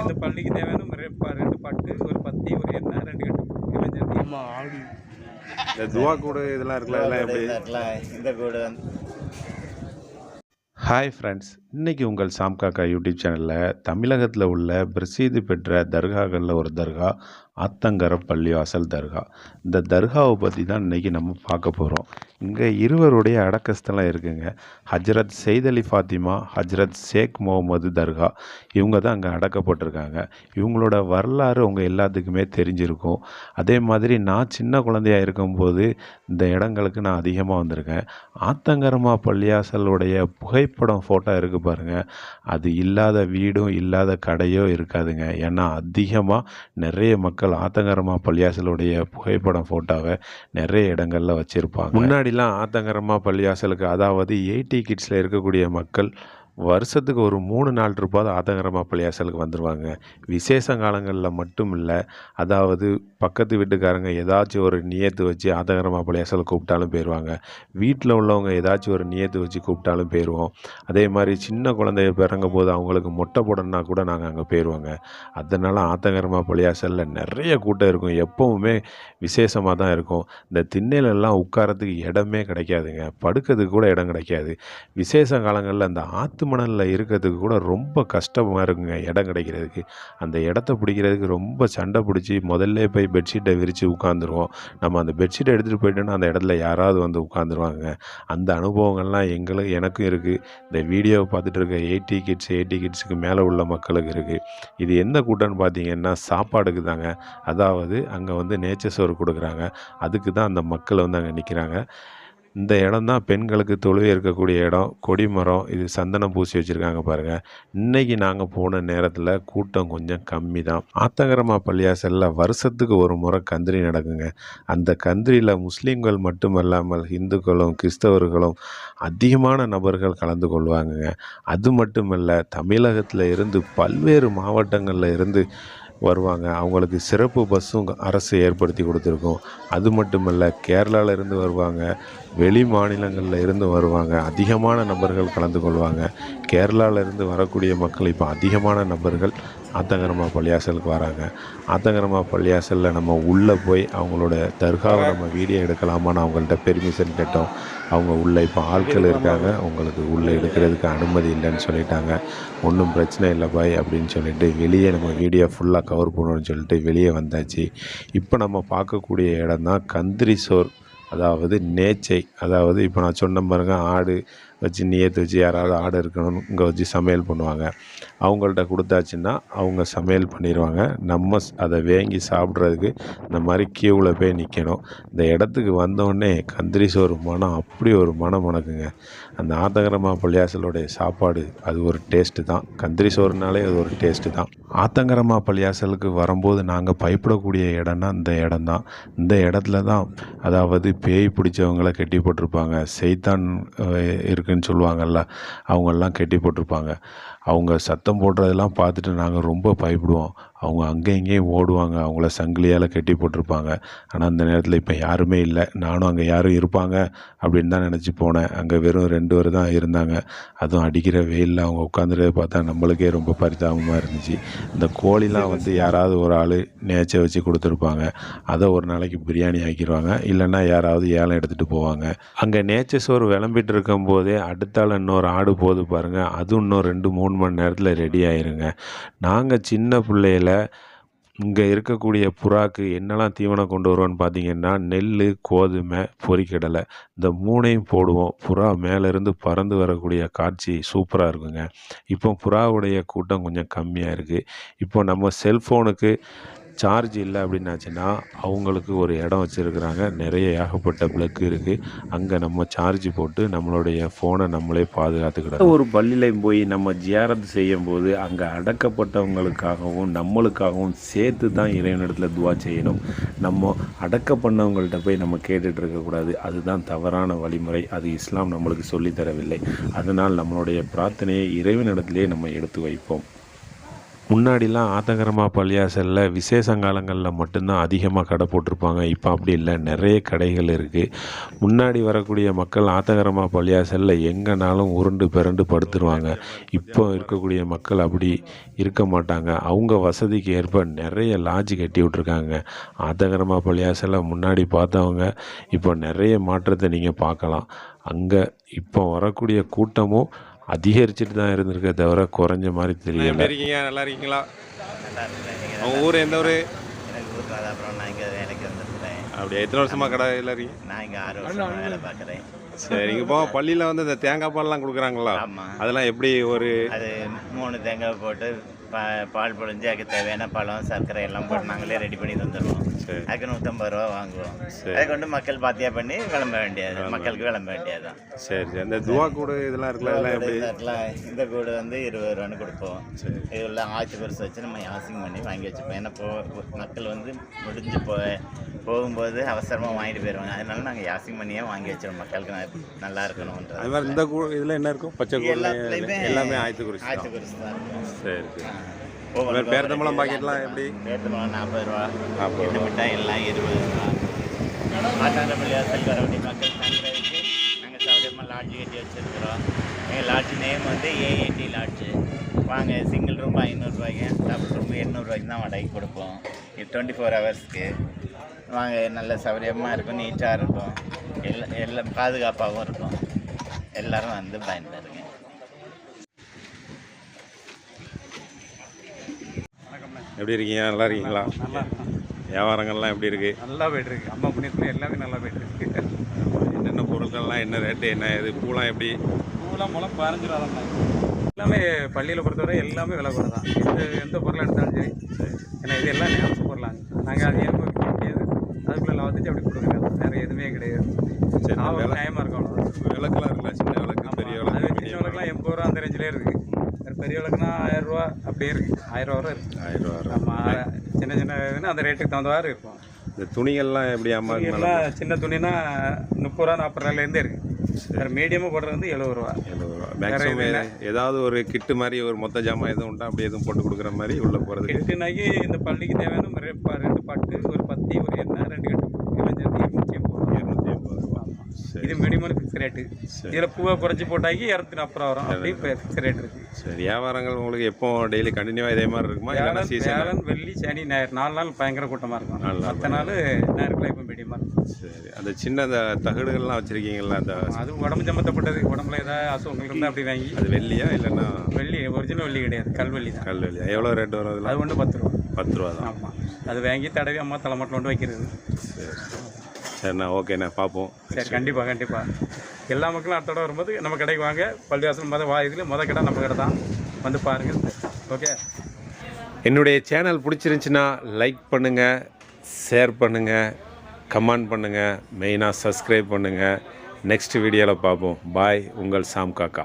இந்த பள்ளிக்கு தேவையான ரெண்டு பட்டு ஒரு பத்தி ஒரு எண்ணெய் ரெண்டு கட்டு. இளைஞர் ஆமாம் ஆடி. இந்த துவா கூடு இதெல்லாம் இருக்குல்ல அதெல்லாம் எப்படி? இருக்கலாம் இந்த வந்து ஹாய் ஃப்ரெண்ட்ஸ் இன்றைக்கி உங்கள் சாம்காக்கா யூடியூப் சேனலில் தமிழகத்தில் உள்ள பிரசித்தி பெற்ற தர்காக்களில் ஒரு தர்கா ஆத்தங்கர பள்ளிவாசல் தர்கா. இந்த தர்காவை பற்றி தான் இன்றைக்கி நம்ம பார்க்க போகிறோம் இங்கே இருவருடைய அடக்கஸ்தலம் இருக்குங்க. ஹஜ்ரத் செய்த் அலி ஃபாத்திமா ஹஜ்ரத் ஷேக் முகமது தர்கா. இவங்க தான் அங்கே அடக்கப்பட்டிருக்காங்க. இவங்களோட வரலாறு உங்கள் எல்லாத்துக்குமே தெரிஞ்சிருக்கும். அதே மாதிரி நான் சின்ன குழந்தையாக இருக்கும்போது இந்த இடங்களுக்கு நான் அதிகமாக வந்திருக்கேன். ஆத்தங்கரமா பள்ளியாசலுடைய புகைப்படம் ஃபோட்டோ இருக்குது பாருங்கள் அது இல்லாத வீடும் இல்லாத கடையோ இருக்காதுங்க. ஏன்னா அதிகமாக நிறைய மக்கள் ஆத்தங்கரமா பள்ளியாசலுடைய புகைப்படம் ஃபோட்டோவை நிறைய இடங்களில் வச்சுருப்பாங்க. முன்னாடிலாம் ஆத்தங்கரமா பள்ளியாசலுக்கு அதாவது எயிட்டி கிட்ஸில் இருக்கக்கூடிய மக்கள் வருஷத்துக்கு ஒரு மூணு நாள் இருப்பாது ஆத்தங்கரமா பள்ளியாசலுக்கு வந்துடுவாங்க விசேஷ காலங்களில் மட்டும் இல்லை அதாவது பக்கத்து வீட்டுக்காரங்க ஏதாச்சும் ஒரு நியத்து வச்சு ஆத்தங்கரமா பள்ளியாசல் கூப்பிட்டாலும் போயிடுவாங்க வீட்டில் உள்ளவங்க ஏதாச்சும் ஒரு நியத்து வச்சு கூப்பிட்டாலும் போயிடுவோம் அதே மாதிரி சின்ன குழந்தைய பிறங்க போது அவங்களுக்கு மொட்டை போடணுன்னா கூட நாங்கள் அங்கே போயிடுவாங்க அதனால் ஆத்தங்கரமா பள்ளியாசலில் நிறைய கூட்டம் இருக்கும். எப்போவுமே விசேஷமாக தான் இருக்கும். இந்த திண்ணையிலெல்லாம் உட்காரத்துக்கு இடமே கிடைக்காதுங்க. படுக்கிறதுக்கு கூட இடம் கிடைக்காது. விசேஷ காலங்களில் அந்த ஆற்று மணலில் இருக்கிறதுக்கு கூட ரொம்ப கஷ்டமாக இருக்குங்க. இடம் கிடைக்கிறதுக்கு. அந்த இடத்த பிடிக்கிறதுக்கு ரொம்ப சண்டை பிடிச்சி முதல்ல போய் பெட்ஷீட்டை விரித்து உட்காந்துருவோம் நம்ம அந்த பெட்ஷீட்டை எடுத்துகிட்டு போயிட்டோன்னா அந்த இடத்துல யாராவது வந்து உட்காந்துருவாங்க அந்த அனுபவங்கள்லாம் எங்களுக்கு எனக்கும் இருக்குது இந்த வீடியோவை பார்த்துட்டு இருக்க எயிட்டி கிட்ஸ் எயிட்டி கிட்ஸுக்கு மேலே உள்ள மக்களுக்கு இருக்குது இது எந்த கூட்டம்னு பார்த்தீங்கன்னா சாப்பாடுக்கு தாங்க. அதாவது அங்கே வந்து நேச்சர் சோறு கொடுக்குறாங்க. அதுக்கு தான் அந்த மக்கள் வந்து அங்கே நிற்கிறாங்க இந்த இடம் தான் பெண்களுக்கு தொழுவே இருக்கக்கூடிய இடம். கொடிமரம் இது சந்தனம் பூசி வச்சுருக்காங்க பாருங்கள் இன்றைக்கி நாங்கள் போன நேரத்தில் கூட்டம் கொஞ்சம் கம்மி தான் ஆத்தகரமா பள்ளியாசலில் வருஷத்துக்கு ஒரு முறை கந்திரி நடக்குங்க. அந்த கந்திரியில் முஸ்லீம்கள் மட்டுமல்லாமல் இந்துக்களும் கிறிஸ்தவர்களும் அதிகமான நபர்கள் கலந்து கொள்வாங்கங்க. அது மட்டுமல்ல தமிழகத்தில் இருந்து பல்வேறு மாவட்டங்களில் இருந்து வருவாங்க. அவங்களுக்கு சிறப்பு பஸ்ஸும் அரசு ஏற்படுத்தி கொடுத்துருக்கோம். அது மட்டுமல்ல கேரளாவிலேருந்து வருவாங்க வெளி மாநிலங்களில் இருந்து வருவாங்க அதிகமான நபர்கள் கலந்து கொள்வாங்க. கேரளாவிலேருந்து வரக்கூடிய மக்கள் இப்போ அதிகமான நபர்கள் ஆத்தங்கரமா பள்ளியாசலுக்கு வராங்க. ஆத்தங்கரமா பள்ளியாசலில் நம்ம உள்ளே போய் அவங்களோட தர்காவை நம்ம வீடியோ எடுக்கலாமான்னு அவங்கள்ட்ட பெர்மிஷன் கேட்டோம். அவங்க உள்ளே இப்போ ஆட்கள் இருக்காங்க. உங்களுக்கு உள்ளே எடுக்கிறதுக்கு அனுமதி இல்லைன்னு சொல்லிட்டாங்க. ஒன்றும் பிரச்சனை இல்லை பாய் அப்படின்னு சொல்லிட்டு வெளியே நம்ம வீடியோ ஃபுல்லாக கவர் பண்ணணும்னு சொல்லிட்டு வெளியே வந்தாச்சு. இப்போ நம்ம பார்க்கக்கூடிய இடம் தான் கந்திரி சோர் அதாவது நேச்சை. அதாவது இப்போ நான் சொன்ன பாருங்க ஆடு வச்சு நியத்து வச்சு யாராவது ஆடு இருக்கணும்னு இங்கே வச்சு சமையல் பண்ணுவாங்க. அவங்கள்ட்ட கொடுத்தாச்சுன்னா அவங்க சமையல் பண்ணிடுவாங்க நம்ம அதை வேங்கி சாப்பிட்றதுக்கு இந்த மாதிரி கியூவில் போய் நிற்கணும் இந்த இடத்துக்கு வந்தோடனே கந்திரி சோறு மனம் அப்படி ஒரு மனம் உனக்குங்க. அந்த ஆத்தங்கரமா பள்ளியாசலுடைய சாப்பாடு அது ஒரு டேஸ்ட்டு தான். கந்திரி சோறுனாலே அது ஒரு டேஸ்ட்டு தான். ஆத்தங்கரமா பள்ளியாசலுக்கு வரும்போது நாங்கள் பயப்படக்கூடிய இடம்னா இந்த இடம் தான். இந்த இடத்துல தான் அதாவது பேய் பிடிச்சவங்கள கட்டி போட்டிருப்பாங்க. செய்தான் இருக்க இருக்குன்னு சொல்லுவாங்கல்ல அவங்கெல்லாம் கட்டி போட்டிருப்பாங்க. அவங்க சத்தம் போடுறதெல்லாம் பார்த்துட்டு நாங்கள் ரொம்ப பயப்படுவோம். அவங்க அங்கே இங்கேயும் ஓடுவாங்க. அவங்கள சங்கிலியால் கட்டி போட்டிருப்பாங்க. ஆனால் அந்த நேரத்தில் இப்போ யாருமே இல்லை. நானும் அங்கே யாரும் இருப்பாங்க அப்படின்னு தான் நினச்சி போனேன். அங்கே வெறும் ரெண்டு பேர் தான் இருந்தாங்க. அதுவும் அடிக்கிற வெயிலில் அவங்க உட்காந்துறத பார்த்தா நம்மளுக்கே ரொம்ப பரிதாபமாக இருந்துச்சு. இந்த கோழிலாம் வந்து யாராவது ஒரு ஆள் நேச்சை வச்சு கொடுத்துருப்பாங்க. அதை ஒரு நாளைக்கு பிரியாணி ஆக்கிடுவாங்க இல்லைன்னா யாராவது ஏலம் எடுத்துகிட்டு போவாங்க. அங்கே நேச்சர் சோறு விளம்பிட்டு இருக்கும்போதே அடுத்தால இன்னொரு ஆடு போகுது பாருங்கள் அதுவும் இன்னும் ரெண்டு மூணு மூணு மணி நேரத்தில் ரெடி ஆயிருங்க. நாங்கள் சின்ன பிள்ளையில இங்கே இருக்கக்கூடிய புறாக்கு என்னெல்லாம் தீவனம் கொண்டு வருவோன்னு பார்த்தீங்கன்னா நெல் கோதுமை பொரிக்கடலை இந்த மூணையும் போடுவோம். புறா மேலேருந்து பறந்து வரக்கூடிய காட்சி சூப்பராக இருக்குங்க. இப்போ புறாவுடைய கூட்டம் கொஞ்சம் கம்மியாக இருக்குது இப்போ நம்ம செல்ஃபோனுக்கு சார்ஜ் இல்லை அப்படின்னாச்சுன்னா அவங்களுக்கு ஒரு இடம் வச்சுருக்குறாங்க. நிறைய ஏகப்பட்ட பிளக்கு இருக்குது அங்கே நம்ம சார்ஜ் போட்டு நம்மளுடைய ஃபோனை நம்மளே பாதுகாத்துக்கிடலாம் ஒரு பள்ளியில் போய் நம்ம ஜியாரத் செய்யும்போது அங்கே அடக்கப்பட்டவங்களுக்காகவும் நம்மளுக்காகவும் சேர்த்து தான் இறைவனிடத்தில் துவா செய்யணும். நம்ம அடக்க பண்ணவங்கள்ட்ட போய் நம்ம கேட்டுட்டு இருக்கக்கூடாது அதுதான் தவறான வழிமுறை. அது இஸ்லாம் நம்மளுக்கு சொல்லித்தரவில்லை அதனால் நம்மளுடைய பிரார்த்தனையை இறைவனிடத்திலே நம்ம எடுத்து வைப்போம். முன்னாடிலாம் ஆத்தங்கரமா பள்ளியாசலில் விசேஷ காலங்களில் மட்டும்தான் அதிகமாக கடை போட்டிருப்பாங்க. இப்போ அப்படி இல்லை. நிறைய கடைகள் இருக்குது முன்னாடி வரக்கூடிய மக்கள் ஆத்தங்கரமா பள்ளியாசலில் எங்கேனாலும் உருண்டு பிறண்டு படுத்துருவாங்க. இப்போ இருக்கக்கூடிய மக்கள் அப்படி இருக்க மாட்டாங்க. அவங்க வசதிக்கு ஏற்ப நிறைய லாட்ஜ் கட்டி விட்ருக்காங்க ஆத்தங்கரமா பள்ளியாசலில் முன்னாடி பார்த்தவங்க இப்போ நிறைய மாற்றத்தை நீங்கள் பார்க்கலாம். அங்கே இப்போ வரக்கூடிய கூட்டமும் அதிகரிச்சுட்டு தான் இருந்திருக்கே தவிர குறைஞ்ச மாதிரி தெரியலை. இருக்கீங்க நல்லா இருக்கீங்களா? உங்கள் ஊர் எந்த ஊர்? எனக்கு வர அப்புறம் நான் இங்கே வேலைக்கு வந்திருக்கிறேன். அப்படியே? எத்தனை வருஷமா கடையில் இருக்கீங்க? நான் இங்கே ஆறு வருஷமா வேலை பார்க்குறேன். சரி இப்போ பள்ளியில் வந்து இந்த தேங்காய் பால்லாம் கொடுக்குறாங்களா? ஆமாம் அதெல்லாம் எப்படி ஒரு அது மூணு தேங்காய் போட்டு பா பால் பொழிஞ்சு அதுக்கு தேவையான பழம் சர்க்கரை எல்லாம் போட்டு நாங்களே ரெடி பண்ணி தந்துடுவோம் அதுக்கு நூற்றம்பது ரூபா வாங்குவோம். அதை கொண்டு மக்கள் பாத்தியா பண்ணி விளம்ப வேண்டியது மக்களுக்கு விளம்ப வேண்டியதுதான். சரி சரி. இந்த துவா கூடு இதெல்லாம் இருக்குல்ல இதெல்லாம் எப்படி? இதெல்லாம் இந்த கூடு வந்து இருபது ரூபான்னு கொடுப்போம். சரி. இதெல்லாம் ஆட்சி பெருசு வச்சு நம்ம யாசிங் பண்ணி வாங்கி வச்சுப்போம். ஏன்னா போ மக்கள் வந்து முடிஞ்சு போ போகும்போது அவசரமாக வாங்கிட்டு போயிடுவாங்க அதனால நாங்கள் யாசிங் பண்ணியே வாங்கி வச்சிருவோம். மக்களுக்கு நல்லா இருக்கணுன்றது அது மாதிரி இந்த கூ இதில் என்ன இருக்கும்? பச்சை கூடு எல்லாமே ஆயத்து குறிச்சி ஆட்சி பெருசு தான் இருக்கும் சரி சரி. ஒவ்வொரு வேறு பேர்த்தம்பழம் பாக்கெட்லாம் எப்படி? பேர்த்தம்பழம் நாற்பது ரூபா. நாற்பது இந்த மிட்டாய் எல்லாம் இருபது ரூபா. ஆட்டாண்டப்பள்ளி வாசல் வரவடி மக்கள் தங்குறதுக்கு நாங்கள் சௌகரியமாக லாட்ஜ் கட்டி வச்சுருக்குறோம். எங்கள் லாட்ஜ் நேம் வந்து ஏஏடி லாட்ஜு வாங்க சிங்கிள் ரூம் ஐநூறுரூவாய்க்கு டபுள் ரூம் எண்ணூறுரூவாய்க்கு தான் வாடகைக்கு கொடுப்போம். டுவெண்ட்டி ஃபோர் ஹவர்ஸ்க்கு வாங்க நல்ல சௌகரியமாக இருக்கும் நீட்டாக இருக்கும். எல்லாம் எல்லாம் பாதுகாப்பாகவும் இருக்கும். எல்லாரும் வந்து பயன்பெறுங்க. எப்படி இருக்கீங்க? நல்லா இருக்கீங்களா? நல்லா வியாபாரங்கள்லாம் எப்படி இருக்கு? நல்லா போயிட்டு இருக்கு. அம்மா புண்ணியத்துல எல்லாமே நல்லா போயிட்டு இருக்கு. என்னென்ன பொருட்கள்லாம் என்ன ரேட்டு என்ன இது பூலாம் எப்படி? பூலாம் மூலம் பதினஞ்சு ரூபா தான் எல்லாமே பள்ளியில் பொறுத்தவரை எல்லாமே விலை கூட தான் எந்த எந்த பொருளை எடுத்தாலும் சரி ஏன்னா இது எல்லாம் நேரத்து பொருளாங்க நாங்கள் அதிகமாக விற்க முடியாது? அதுக்குள்ளே லாபத்துக்கு அப்படி கொடுக்குறது வேறு எதுவுமே கிடையாது. சரி நியாயமாக இருக்கும் அவ்வளோதான் விளக்குலாம் இருக்குல்ல சின்ன விளக்கு பெரிய அது விளக்கு சின்ன விளக்குலாம் எண்பது ரூபா அந்த ரேஞ்சிலே இருக்குது பெரிய விளக்குனா ஆயிரம் ரூபா அப்படியே இருக்குது ஆயிரம் ரூபா வரை இருக்குது ஆயிரம் ரூபா வரும். நம்ம சின்ன சின்ன இதுன்னா அந்த ரேட்டுக்கு தகுந்த மாதிரி இருக்கும். இந்த துணிகள்லாம் எப்படி மேலே எல்லாம் சின்ன துணினா முப்பது ரூபா நாற்பது ரூபாயிலேருந்து இருக்குது வேறு மீடியமாக போடுறது வந்து எழுபது ரூபா எழுபது ரூபா மேக்ஸிமம் ஏதாவது ஒரு கிட்டு மாதிரி ஒரு மொத்த ஜாமான் எதுவும் உண்டா? அப்படி எதுவும் போட்டு கொடுக்குற மாதிரி உள்ளே போகிறதுக்கு எட்டுனாக்கி இந்த பள்ளிக்கு தேவையான ரெண்டு பட்டு ஒரு பத்தி ஒரு எண்ணெய் ரெண்டு கட்டு. இதெல்லாம் சேர்த்து இருநூற்றி ஐம்பது ரூபா இரநூத்தி ஐம்பது ரூபா சரி இது மினிமம் ஃபிக்ஸ் ரேட்டு. இதில் பூவை குறைச்சி போட்டாக்கி இரநூத்தி நாற்பது ரூபா வரும் அப்படி இப்போ ஃபிக்ஸ் ரேட் இருக்குது சரி வியாபாரங்கள் உங்களுக்கு எப்போ டெய்லி கண்டினியூவாக இதே மாதிரி இருக்குமா? இல்லைன்னா வேலன் சீசன் வெள்ளி சனி ஞாயிறு. நாலு நாள் பயங்கர கூட்டமாக இருக்கும். மற்ற நாள் ஞாயிறுக்குள்ள இப்போ மீடியமாக இருக்கும். சரி அந்த சின்ன அந்த தகடுகள்லாம் வச்சுருக்கீங்களா அந்த அது உடம்பு சம்மந்தப்பட்டது உடம்புல ஏதாவது அசுகங்கள் இருந்தால் அப்படி வாங்கி. அது வெள்ளியா இல்லைன்னா? வெள்ளி ஒரிஜினல் வெள்ளி கிடையாது. கல்வெள்ளி தான். கல் வெள்ளியா எவ்வளோ ரேட் வரும் அது ஒன்று பத்து ரூபா. பத்து ரூபா தான். ஆமாம் அது வாங்கி தடவி அம்மா தலைமட்டில் கொண்டு வைக்கிறது. சரி. சரிண்ணா ஓகேண்ணா பார்ப்போம். சரி கண்டிப்பாக கண்டிப்பாக எல்லா மக்களும் அடுத்த வரும்போது நம்ம கடைக்கு வாங்க. பள்ளிவாசல் மொதல் வா இதில் மொதல் கடை நம்ம கடை தான். வந்து பாருங்கள் ஓகே என்னுடைய சேனல் பிடிச்சிருந்துச்சின்னா லைக் பண்ணுங்கள் ஷேர் பண்ணுங்கள் கமெண்ட் பண்ணுங்கள் மெயினாக சப்ஸ்கிரைப் பண்ணுங்கள் நெக்ஸ்ட் வீடியோவில் பார்ப்போம். பாய் உங்கள் சாம் காக்கா.